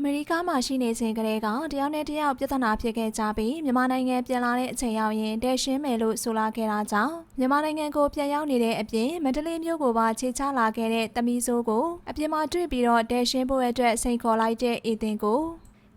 အမေရိကမှာရှိနေစဉ်ကတည်းကတယောက်နဲ့တယောက်ပြဿနာဖြစ်ခဲ့ကြပြီးမြန်မာနိုင်ငံပြန်လာတဲ့အချိန်ရောက်ရင်တဲရှင်းမယ်လို့ဆိုလာခဲ့တာကြောင့်မြန်မာနိုင်ငံကိုပြန်ရောက်နေတဲ့အပြင်မန္တလေးမြို့ကိုပါခြေချလာခဲ့တဲ့တမီဆိုးကိုအပြင်မှာတွေ့ပြီးတော့တဲရှင်းဖို့အတွက်စိန်ခေါ်လိုက်တဲ့အေသင်ကို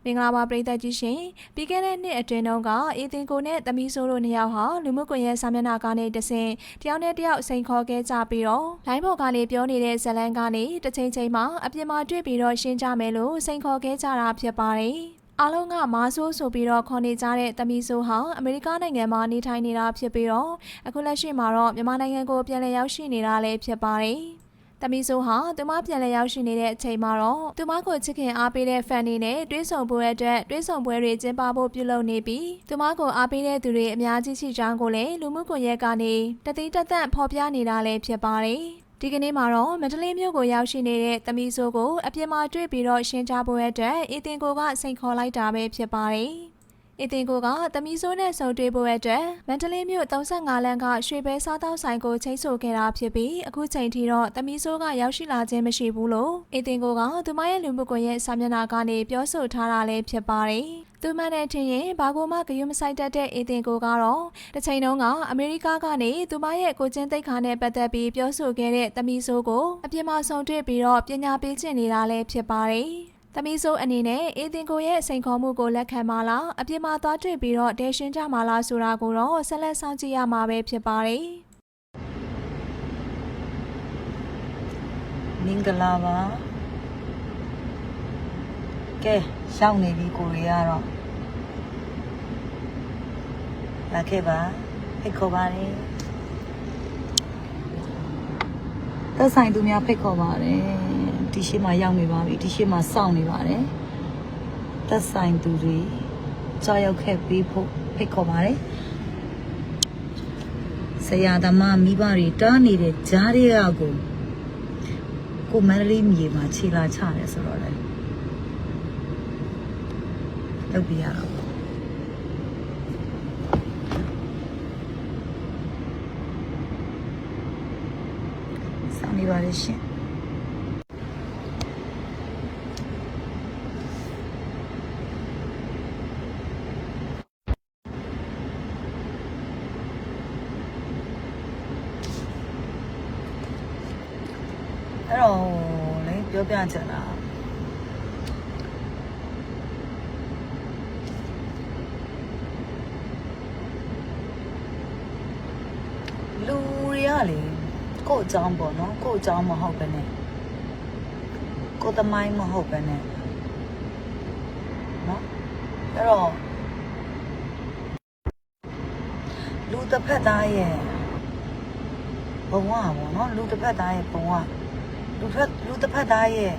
မင်္ဂလာပါပရိသတ်ကြီးရှင်ပြီးခဲ့တဲ့နှစ်အတွင်းတုန်းကအေသင်ကိုနဲ့တမီဆိုးတို့နှစ်ယောက်ဟာလူမှုကွန်ရက်စာမျက်နှာကနေတဆင့်တယောက်နဲ့တယောက်စိန်ခေါ်ခဲ့ကြပြီးတော့လိုင်းပေါ်ကနေပြောနေတဲ့ဇတ်လန်းကနေတစ်ချိန်ချိန်မှာအပြင်မှာတွေ့ပြီးတော့ရှင်းကြမယ်လို့စိန်ခေါ်ခဲ့ကြတာဖြစ်ပါတယ်အားလုံးကမာဆိုးဆိုပြီးတော့ခေါ်နေကြတဲ့တမီဆိုးဟာအမေရိကနိုင်ငံမှာနေထိုင်နေတာဖြစ်ပြီးတော့အခုလက်ရှိမှာတော့မြန်မာနိုင်ငံကိုပြန်လည်ရောက်ရှိနေတာလည်းဖြစ်ပါတယ်။ တမီဆိုးဟာသူမပြန်လည်ရောက်ရှိနေတဲ့အချိန်မှာတော့သူမကိုချစ်ခင်အားပေးတဲ့ဖန်တွေနဲ့တွဲဆောင်ပွဲအတွက်တွဲဆောင်ပွဲတွေကျင်းပဖို့ပြုလုပ်နေပြီးသူမကိုအားပေးတဲ့သူတွေအများကြီးရှိကြောင်းကိုလည်းလူမှုကွန်ရက်ကနေတသိတသက်ဖော်ပြနေတာလည်းဖြစ်ပါတယ်။ဒီကနေ့မှာတော့မန္တလေးမြို့ကိုရောက်ရှိနေတဲ့သမီးဆိုးကိုအပြင်မှာတွေ့ပြီးတော့ရှင်းကြဖို့အတွက်အီတင်ကိုကစိန်ခေါ်လိုက်တာပဲဖြစ်ပါတယ်။ အီတင်ကိုကသမီးဆိုးနဲ့ဆုံတွေ့ဖို့အတွက်မန္တလေးမြို့35လမ်းကရွှေဘဲစားတောက်ဆိုင်ကိုချိတ်ဆိုခဲ့တာဖြစ်ပြီးအခုချိန်ထိတော့သမီးဆိုးကရောက်ရှိလာခြင်းမရှိဘူးလို့အီတင်ကိုကသူမရဲ့လူမှုကွန်ရက်စာမျက်နှာကနေပြောဆိုထားတာလည်းဖြစ်ပါတယ်။သူမှန်တဲ့ထင်ရင်ဘာကိုမှဂရုမစိုက်တတ်တဲ့အေတင်ကိုကတော့တစ်ချိန်တုန်းကအမေရိကကနေသူမရဲ့ကိုချင်းတိတ်ခါနဲ့ပတ်သက်ပြီးပြောဆိုခဲ့တဲ့သမီးဆိုးကိုအပြင်မှာဆုံတွေ့ပြီးတော့ပညာပေးချင်နေတာလည်းဖြစ်ပါတယ်။ သမီးဆိုးအနေနဲ့အေတင်ကိုရဲ့စိန်ခေါ်မှုကိုလက်ခံမလားအပြင်မှာသွားတွေ့ပြီးတော့ဒေရှင်းကြမလားဆိုတာကိုတော့ဆက်လက်ဆောင်ကြည့်ရမှာပဲဖြစ်ပါတယ်။မင်္ဂလာပါကဲရှောင်းနေပြီကိုရီကတော့လာခဲ့ပါဖိတ်ခေါ်ပါတယ်သက်ဆိုင်သူများဖိတ်ခေါ်ပါတယ် ဒီရှိမှရောက်နေပါပြီဒီရှိမှစောင့်နေပါတယ်သက်ဆိုင်သူတွေကြောက်ရောက်ခဲ့ပြီးဖို့ဖိတ်ခေါ်ပါတယ်ဆရာသမားမိဘတွေတားနေတဲ့ကြားတွေကကိုကိုမန္တလေးမြေမှာခြေလာချတယ်ဆိုတော့လေလုပ်ပြရတော့စောင့်နေပါလေရှင် အဲ့တော့လေပြောပြချင်တာလူတွေကလေကိုယ့်အကြောင်းပေါ့နော်ကိုယ့်အကြောင်းမဟုတ်ပဲနဲ့ကိုယ်သမိုင်းမဟုတ်ပဲနဲ့နော်အဲ့တော့လူတစ်ဖက်သားရဲ့ဘဝပေါ့နော်လူတစ်ဖက်သားရဲ့ဘဝ လူဖက်လူတစ်ဖက်သားရဲ့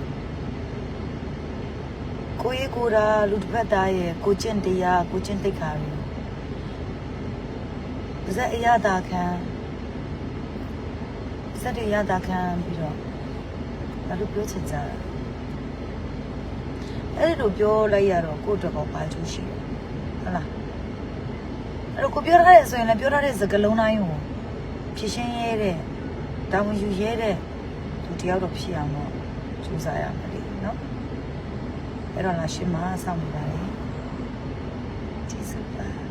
ကိုယ်ရေးကိုယ်တာလူတစ်ဖက်သားရဲ့ကိုကျင့်တရားကိုကျင့်သိက္ခာတွေပါဇက်အရသာခံစက်တွေရသာခံပြီးတော့ဘာလို့ပြောချင်ကြတာအဲ့ဒီလိုပြောလိုက်ရတော့ကိုယ့်အတွက်ကောပါချူရှိတယ်ဟုတ်လားအဲ့တော့ကိုပြောထားတဲ့ဆိုရင်လည်းပြောထားတဲ့စကားလုံးတိုင်းကိုဖြည့်ရှင်းရဲတဲ့တာဝန်ယူရဲတဲ့သူ တယောက်တော့ဖြစ်အောင်တော့စူးစမ်းရမှာလေနော်အဲ့တော့လာရှင်မဆောက်နေပါလေကျေးဇူးပါ